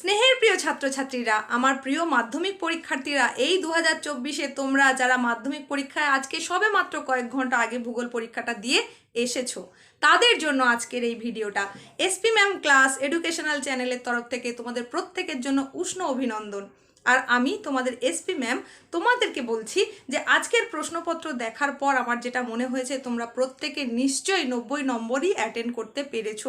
স্নেহের প্রিয় ছাত্রছাত্রীরা, আমার প্রিয় মাধ্যমিক পরীক্ষার্থীরা, এই দু হাজার চব্বিশে তোমরা যারা মাধ্যমিক পরীক্ষায় আজকে সবে মাত্র কয়েক ঘণ্টা আগে ভূগোল পরীক্ষাটা দিয়ে এসেছ, তাদের জন্য আজকের এই ভিডিওটা। এসপি ম্যাম ক্লাস এডুকেশনাল চ্যানেলের তরফ থেকে তোমাদের প্রত্যেকের জন্য উষ্ণ অভিনন্দন। আর আমি তোমাদের এসপি ম্যাম তোমাদেরকে বলছি যে আজকের প্রশ্নপত্র দেখার পর আমার যেটা মনে হয়েছে, তোমরা প্রত্যেকে নিশ্চয়ই নব্বই নম্বরই অ্যাটেন্ড করতে পেরেছ।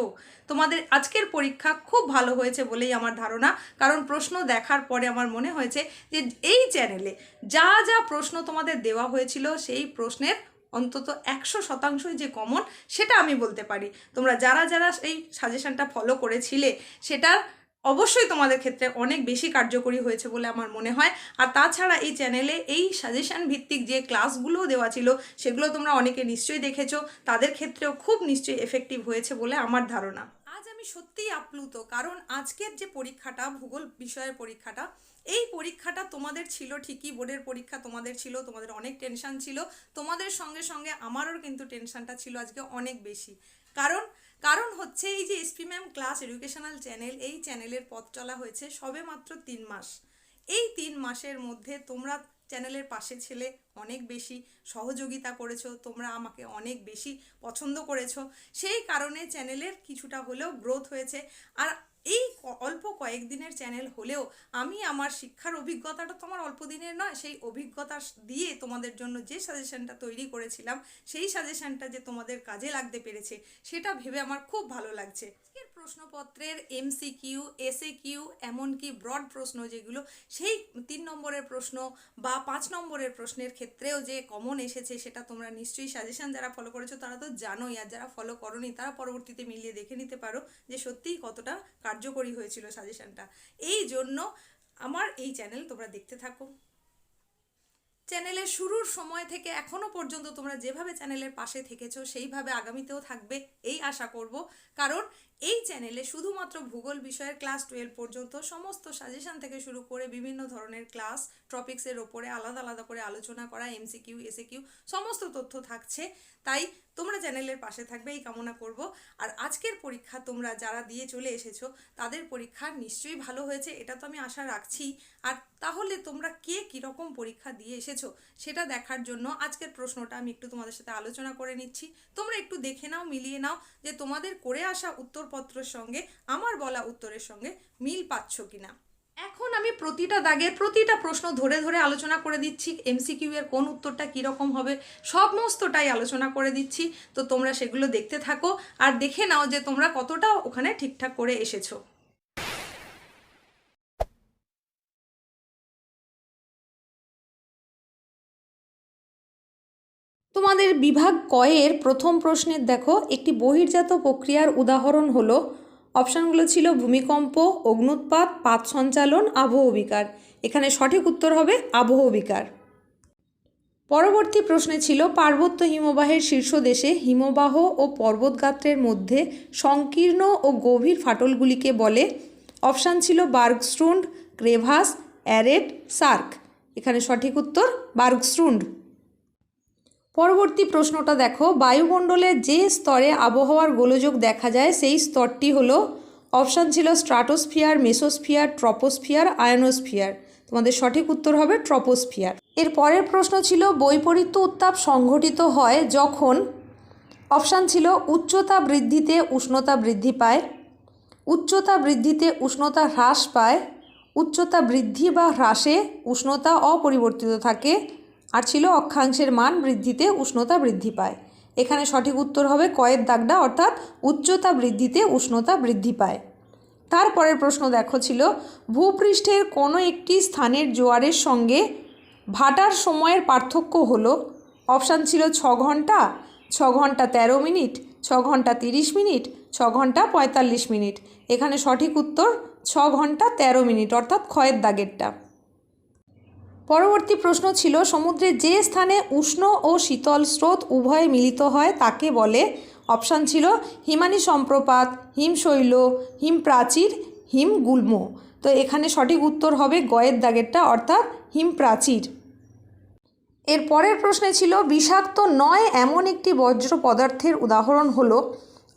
তোমাদের আজকের পরীক্ষা খুব ভালো হয়েছে বলেই আমার ধারণা। কারণ প্রশ্ন দেখার পরে আমার মনে হয়েছে যে এই চ্যানেলে যা যা প্রশ্ন তোমাদের দেওয়া হয়েছিল, সেই প্রশ্নের অন্তত একশো শতাংশই যে কমন সেটা আমি বলতে পারি। তোমরা যারা যারা এই সাজেশনটা ফলো করেছিলে, সেটার অবশ্যই তোমাদের ক্ষেত্রে অনেক বেশি কার্যকরী হয়েছে বলে আমার মনে হয়। আর তাছাড়া এই চ্যানেলে এই সাজেশন ভিত্তিক যে ক্লাসগুলোও দেওয়া ছিল, সেগুলো তোমরা অনেকে নিশ্চয়ই দেখেছ। তাদের ক্ষেত্রেও খুব নিশ্চয়ই এফেক্টিভ হয়েছে বলে আমার ধারণা। আজ আমি সত্যিই আপ্লুত, কারণ আজকের যে পরীক্ষাটা, ভূগোল বিষয়ের পরীক্ষাটা, এই পরীক্ষাটা তোমাদের ছিল ঠিকই, বোর্ডের পরীক্ষা তোমাদের ছিল, তোমাদের অনেক টেনশন ছিল। তোমাদের সঙ্গে সঙ্গে আমারও কিন্তু টেনশনটা ছিল আজকে অনেক বেশি। কারণ কারণ হচ্ছে এই যে SP ma'am class educational channel, এই চ্যানেলের পথ চলা হয়েছে সবে মাত্র তিন মাস। এই তিন মাসের মধ্যে তোমরা চ্যানেলের পাশে ছেলে অনেক বেশি, সহযোগিতা করেছ, তোমরা আমাকে অনেক বেশি পছন্দ করেছ। সেই কারণে চ্যানেলের কিছুটা হলেও গ্রোথ হয়েছে। আর এই অল্প কয়েকদিনের চ্যানেল হলেও আমি আমার শিক্ষার অভিজ্ঞতাটা তো আমার অল্প দিনের নয়, সেই অভিজ্ঞতা দিয়ে তোমাদের জন্য যে সাজেশনটা তৈরি করেছিলাম, সেই সাজেশনটা যে তোমাদের কাজে লাগতে পেরেছে, সেটা ভেবে আমার খুব ভালো লাগছে। প্রশ্নপত্রের এমসিকিউ এসএ কিউ এমনকি ব্রড প্রশ্ন যেগুলো, সেই তিন নম্বরের প্রশ্ন বা পাঁচ নম্বরের প্রশ্নের ক্ষেত্রেও যে কমন এসেছে সেটা তোমরা নিশ্চয়ই সাজেশন যারা ফলো করেছ তারা তো জানোই, আর যারা ফলো করনি তারা পরবর্তীতে মিলিয়ে দেখে নিতে পারো যে সত্যিই কতটা কার্যকরী হয়েছিল সাজেশনটা এই জন্য আমার এই চ্যানেল তোমরা দেখতে থাকো। চ্যানেলের শুরুর সময় থেকে এখনও পর্যন্ত তোমরা যেভাবে চ্যানেলের পাশে থেকেছো, সেইভাবে আগামীতেও থাকবে, এই আশা করব। কারণ এই চ্যানেলে শুধুমাত্র ভূগোল বিষয়ের ক্লাস টুয়েলভ পর্যন্ত সমস্ত সাজেশন থেকে শুরু করে বিভিন্ন ধরনের ক্লাস টপিক্সের ওপরে আলাদা আলাদা করে আলোচনা করা এমসিকিউ এসএকিউ সমস্ত তথ্য থাকছে। তাই তোমরা চ্যানেলের পাশে থাকবে, এই কামনা করব। আর আজকের পরীক্ষা তোমরা যারা দিয়ে চলে এসেছ, তাদের পরীক্ষা নিশ্চয়ই ভালো হয়েছে, এটা তো আমি আশা রাখছি। আর তাহলে তোমরা কে কীরকম পরীক্ষা দিয়ে এসেছ, সেটা দেখার জন্য আজকের প্রশ্নটা আমি একটু তোমাদের সাথে আলোচনা করে নিচ্ছি। তোমরা একটু দেখে নাও, মিলিয়ে নাও যে তোমাদের করে আসা উত্তরপত্রের সঙ্গে, আমার বলা উত্তরের সঙ্গে মিল পাচ্ছ কিনা? এখন আমি প্রতিটা দাগের প্রতিটা প্রশ্ন ধরে ধরে আলোচনা করে দিচ্ছি। এমসিকিউ এর কোন উত্তরটা কীরকম হবে, সমস্তটাই আলোচনা করে দিচ্ছি। তো তোমরা সেগুলো দেখতে থাকো আর দেখে নাও যে তোমরা কতটা ওখানে ঠিকঠাক করে এসেছ। তোমাদের বিভাগ কয়ের প্রথম প্রশ্নের দেখো, একটি বহির্জাত প্রক্রিয়ার উদাহরণ হলো, অপশানগুলো ছিল ভূমিকম্প, অগ্নুৎপাত, পাত সঞ্চালন, আবহ বিকার। এখানে সঠিক উত্তর হবে আবহ বিকার। পরবর্তী প্রশ্নে ছিল, পার্বত্য হিমবাহের শীর্ষ দেশে হিমবাহ ও পর্বতগাত্রের মধ্যে সংকীর্ণ ও গভীর ফাটলগুলিকে বলে। অপশান ছিল বার্গস্ট্রুন্ড, ক্রেভাস, অ্যারেট, সার্ক। এখানে সঠিক উত্তর বার্গস্ট্রুন্ড। পরবর্তী প্রশ্নটা দেখো, বায়ুমণ্ডলে যে স্তরে আবহাওয়ার গোলযোগ দেখা যায়, সেই স্তরটি হলো অপশান ছিল স্ট্রাটোস্ফিয়ার মেসোস্ফিয়ার, ট্রপোস্ফিয়ার, আয়নোস্ফিয়ার। তোমাদের সঠিক উত্তর হবে ট্রপোস্ফিয়ার। এর পরের প্রশ্ন ছিল, বৈপরীত্য উত্তাপ সংঘটিত হয় যখন অপশান ছিল উচ্চতা বৃদ্ধিতে উষ্ণতা বৃদ্ধি পায়, উচ্চতা বৃদ্ধিতে উষ্ণতা হ্রাস পায়, উচ্চতা বৃদ্ধি বা হ্রাসে উষ্ণতা অপরিবর্তিত থাকে আর ছিল অক্ষাংশের মান বৃদ্ধিতে উষ্ণতা বৃদ্ধি পায়। এখানে সঠিক উত্তর হবে কয়ের দাগটা অর্থাৎ উচ্চতা বৃদ্ধিতে উষ্ণতা বৃদ্ধি পায়। তারপরের প্রশ্ন দেখো ছিল, ভূপৃষ্ঠের কোনো একটি স্থানের জোয়ারের সঙ্গে ভাটার সময়ের পার্থক্য হলো? অপশান ছিল ছ ঘণ্টা ছ ঘণ্টা তেরো মিনিট, ছ ঘণ্টা তিরিশ মিনিট, ছ ঘণ্টা পঁয়তাল্লিশ মিনিট। এখানে সঠিক উত্তর, ছ ঘণ্টা তেরো মিনিট, অর্থাৎ ক্ষয়ের দাগেরটা। পরবর্তী প্রশ্ন ছিল, সমুদ্রে যে স্থানে উষ্ণ ও শীতল স্রোত উভয়ে মিলিত হয় তাকে বলে অপশান ছিল হিমানী সম্প্রপাত, হিমশৈল, হিমপ্রাচীর, হিমগুল্ম। তো এখানে সঠিক উত্তর হবে গয়ের দাগেরটা, অর্থাৎ হিমপ্রাচীর। এর পরের প্রশ্নে ছিল, বিষাক্ত নয় এমন একটি বজ্র পদার্থের উদাহরণ হলো,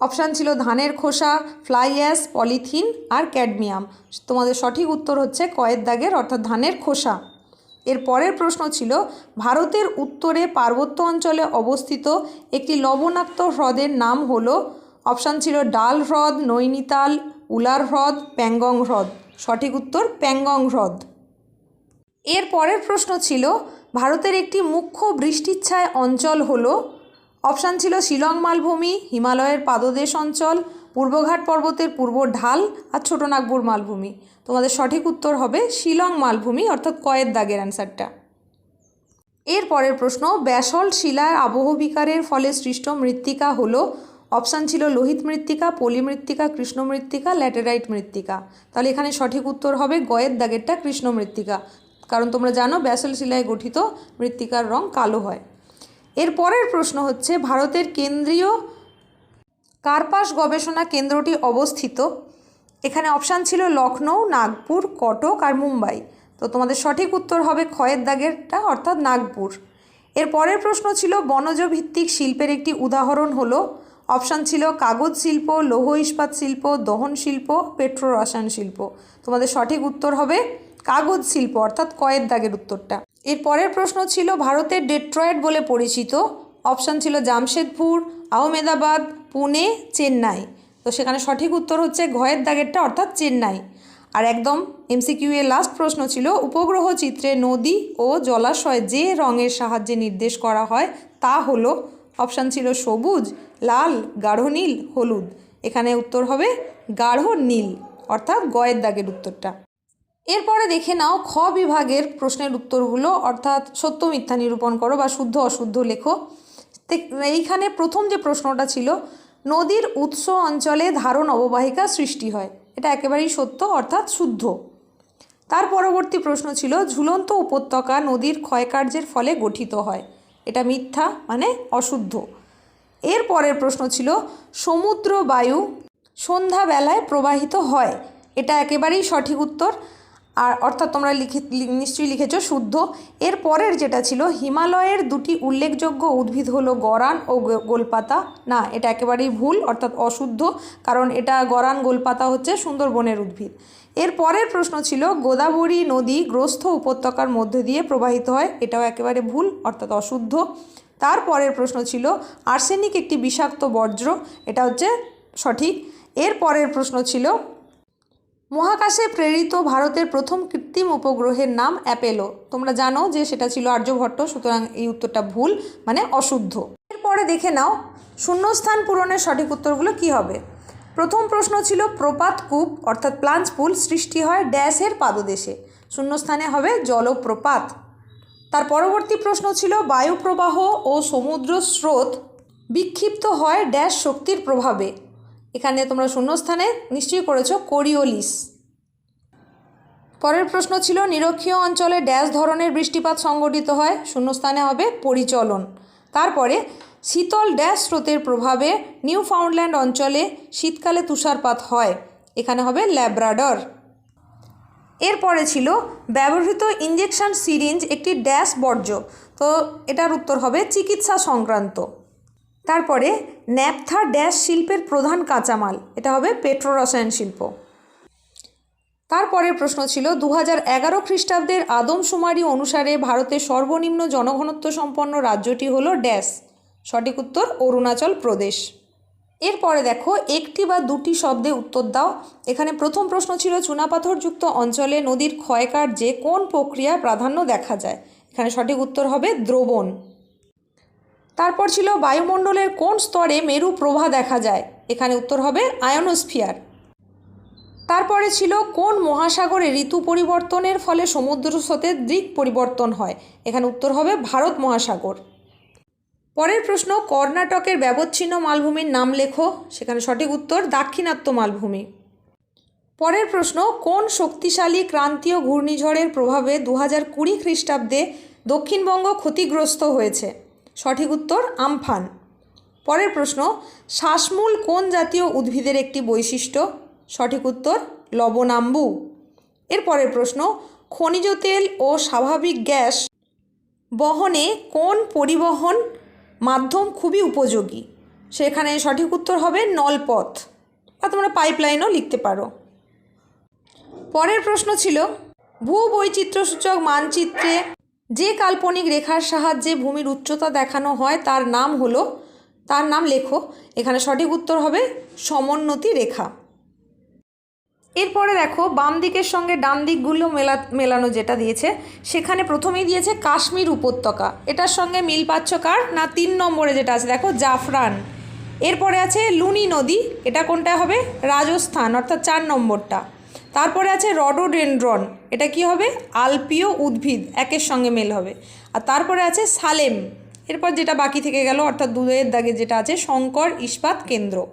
অপশান ছিল ধানের খোসা, ফ্লাই অ্যাশ, পলিথিন আর ক্যাডমিয়াম। তোমাদের সঠিক উত্তর হচ্ছে কয়ের দাগের, অর্থাৎ ধানের খোসা। এর পরের প্রশ্ন ছিল, ভারতের উত্তরে পার্বত্য অঞ্চলে অবস্থিত একটি লবণাক্ত হ্রদের নাম হল, অপশান ছিল ডাল হ্রদ, নৈনিতাল, উলার হ্রদ, প্যাংগং হ্রদ। সঠিক উত্তর, প্যাংগং হ্রদ। এর পরের প্রশ্ন ছিল, ভারতের একটি মুখ্য বৃষ্টিচ্ছায় অঞ্চল হল, অপশান ছিল শিলং মালভূমি, হিমালয়ের পাদদেশ অঞ্চল পূর্বঘাট পর্বতের পূর্ব ঢাল আর ছোটনাগপুর মালভূমি। তোমাদের সঠিক উত্তর হবে শিলং মালভূমি, অর্থাৎ কয়ের দাগের অ্যান্সারটা এর পরের প্রশ্ন, ব্যাসল শিলার আবহবিকারের ফলে সৃষ্ট মৃত্তিকা হলো অপশান ছিল লোহিত মৃত্তিকা পলি মৃত্তিকা কৃষ্ণ মৃত্তিকা, ল্যাটেরাইট মৃত্তিকা। তাহলে এখানে সঠিক উত্তর হবে গয়ের দাগেরটা কৃষ্ণ মৃত্তিকা। কারণ তোমরা জানো ব্যাসল শিলায় গঠিত মৃত্তিকার রং কালো হয়। এর পরের প্রশ্ন হচ্ছে, ভারতের কেন্দ্রীয় কার্পাস গবেষণা কেন্দ্রটি অবস্থিত। এখানে অপশান ছিল লখনৌ নাগপুর, কটক আর মুম্বাই। তো তোমাদের সঠিক উত্তর হবে ক্ষয়ের দাগেরটা, অর্থাৎ নাগপুর। এর পরের প্রশ্ন ছিল বনজ ভিত্তিক শিল্পের একটি উদাহরণ হলো, অপশান ছিল কাগজ শিল্প, লৌহ ইস্পাত শিল্প, দহন শিল্প পেট্রো রসায়ন শিল্প। তোমাদের সঠিক উত্তর হবে কাগজ শিল্প, অর্থাৎ কয়ের দাগের উত্তরটা। এর পরের প্রশ্ন ছিল, ভারতের ডেট্রয়েড বলে পরিচিত। অপশান ছিল জামশেদপুর, আহমেদাবাদ পুনে, চেন্নাই। তো সেখানে সঠিক উত্তর হচ্ছে ঘয়ের দাগেরটা, অর্থাৎ চেন্নাই। আর একদম এমসিকিউ এর লাস্ট প্রশ্ন ছিল, উপগ্রহ চিত্রে নদী ও জলাশয় যে রঙের সাহায্যে নির্দেশ করা হয় তা হলো অপশান ছিল সবুজ, লাল, গাঢ় নীল, হলুদ। এখানে উত্তর হবে গাঢ় নীল, অর্থাৎ গয়ের দাগের উত্তরটা। এরপরে দেখে নাও খ বিভাগের প্রশ্নের উত্তরগুলো, অর্থাৎ সত্য মিথ্যা নিরূপণ করো বা শুদ্ধ অশুদ্ধ লেখো। এইখানে প্রথম যে প্রশ্নটা ছিল, নদীর উৎস অঞ্চলে ধারণ অববাহিকা সৃষ্টি হয়। এটা একেবারেই সত্য, অর্থাৎ শুদ্ধ। তার পরবর্তী প্রশ্ন ছিল, ঝুলন্ত উপত্যকা নদীর ক্ষয়কার্যের ফলে গঠিত হয়। এটা মিথ্যা মানে অশুদ্ধ। এর পরের প্রশ্ন ছিল, সমুদ্র বায়ু সন্ধ্যাবেলায় প্রবাহিত হয়। এটা একেবারেই সঠিক উত্তর। আর অর্থাৎ তোমরা লিখে নিশ্চয়ই লিখেছ শুদ্ধ। এর পরের যেটা ছিল, হিমালয়ের দুটি উল্লেখযোগ্য উদ্ভিদ হলো গরান ও গোলপাতা। না, এটা একেবারেই ভুল, অর্থাৎ অশুদ্ধ, কারণ এটা গরান, গোলপাতা হচ্ছে সুন্দরবনের উদ্ভিদ। এর পরের প্রশ্ন ছিল, গোদাবরী নদী গ্রস্থ উপত্যকার মধ্যে দিয়ে প্রবাহিত হয়, এটাও একেবারে ভুল, অর্থাৎ অশুদ্ধ। তার পরের প্রশ্ন ছিল, আর্সেনিক একটি বিষাক্ত বর্জ্য, এটা হচ্ছে সঠিক। এর পরের প্রশ্ন ছিল মহাকাশে প্রেরিত ভারতের প্রথম কৃত্রিম উপগ্রহের নাম অ্যাপেলো। তোমরা জানো যে সেটা ছিল আর্যভট্ট, সুতরাং এই উত্তরটা ভুল মানে অশুদ্ধ। এরপরে দেখে নাও, শূন্যস্থান পূরণের সঠিক উত্তরগুলো কি হবে? প্রথম প্রশ্ন ছিল প্রপাত কূপ, অর্থাৎ প্লাঞ্চ পুল, সৃষ্টি হয় ড্যাশের পাদদেশে। শূন্যস্থানে হবে জলপ্রপাত। তার পরবর্তী প্রশ্ন ছিল বায়ুপ্রবাহ ও সমুদ্র স্রোত বিক্ষিপ্ত হয় ড্যাশ শক্তির প্রভাবে। এখানে তোমরা শূন্যস্থানে নিশ্চয়ই করেছ কোরিওলিস। পরের প্রশ্ন ছিল, নিরক্ষীয় অঞ্চলে ড্যাশ ধরনের বৃষ্টিপাত সংঘটিত হয়, শূন্যস্থানে হবে পরিচলন। তারপরে, শীতল ড্যাশ স্রোতের প্রভাবে নিউ ফাউন্ডল্যান্ড অঞ্চলে শীতকালে তুষারপাত হয়, এখানে হবে ল্যাব্রাডর। এরপরে ছিল, ব্যবহৃত ইঞ্জেকশন সিরিঞ্জ একটি ড্যাশ বর্জ্য, তো এটার উত্তর হবে চিকিৎসা সংক্রান্ত। তারপরে ন্যাপথা ড্যাশ শিল্পের প্রধান কাঁচামাল, এটা হবে পেট্রোরসায়ন শিল্প। তারপরের প্রশ্ন ছিল দু হাজার এগারো খ্রিস্টাব্দের আদমশুমারি অনুসারে ভারতের সর্বনিম্ন জনঘনত্ব সম্পন্ন রাজ্যটি হল ড্যাশ। সঠিক উত্তর, অরুণাচল প্রদেশ। এরপরে দেখো, একটি বা দুটি শব্দে উত্তর দাও। এখানে প্রথম প্রশ্ন ছিল, চুনাপাথরযুক্ত অঞ্চলে নদীর ক্ষয়কার্যে কোন প্রক্রিয়ার প্রাধান্য দেখা যায়? এখানে সঠিক উত্তর হবে, দ্রবণ। তারপর ছিল বায়ুমণ্ডলের কোন স্তরে মেরু প্রভা দেখা যায়? এখানে উত্তর হবে আয়নোস্ফিয়ার। তারপরে ছিল কোন মহাসাগরে ঋতু পরিবর্তনের ফলে সমুদ্র স্রোতের দিক পরিবর্তন হয়? এখানে উত্তর হবে ভারত মহাসাগর। পরের প্রশ্ন, কর্ণাটকের ব্যবচ্ছিন্ন মালভূমির নাম লেখো। সেখানে সঠিক উত্তর, দাক্ষিণাত্য মালভূমি। পরের প্রশ্ন, কোন শক্তিশালী ক্রান্তীয় ঘূর্ণিঝড়ের প্রভাবে দু হাজার কুড়ি খ্রিস্টাব্দে দক্ষিণবঙ্গ ক্ষতিগ্রস্ত হয়েছে? সঠিক উত্তর আমফান। পরের প্রশ্ন, শ্বাসমূল কোন জাতীয় উদ্ভিদের একটি বৈশিষ্ট্য? সঠিক উত্তর, লবণাম্বু। এর পরের প্রশ্ন, খনিজ তেল ও স্বাভাবিক গ্যাস বহনে কোন পরিবহন মাধ্যম খুবই উপযোগী? সেখানে সঠিক উত্তর হবে নলপথ বা তোমরা পাইপলাইনও লিখতে পারো। পরের প্রশ্ন ছিল ভূ বৈচিত্র্যসূচক মানচিত্রে যে কাল্পনিক রেখার সাহায্যে ভূমির উচ্চতা দেখানো হয়, তার নাম হলো, তার নাম লেখো, এখানে সঠিক উত্তর হবে সমোন্নতি রেখা। এরপরে দেখো, বাম দিকের সঙ্গে ডান দিকগুলো মেলা, মেলানো যেটা দিয়েছে, সেখানে প্রথমেই দিয়েছে কাশ্মীর উপত্যকা। এটার সঙ্গে মিল পাচ্ছ কার? না, তিন নম্বরে যেটা আছে, দেখো, জাফরান। এরপরে আছে লুনি নদী, এটা কোনটা হবে? রাজস্থান, অর্থাৎ চার নম্বরটা। তারপরে আছে রডোডেন্ড্রন। এটা কি হবে? আলপীয় উদ্ভিদ, একের সঙ্গে মেল হবে। আর তারপরে আছে সালেম। এরপর যেটা বাকি থেকে গেল, অর্থাৎ দুধের দাগে যেটা আছে, শঙ্কর ইস্পাত কেন্দ্র।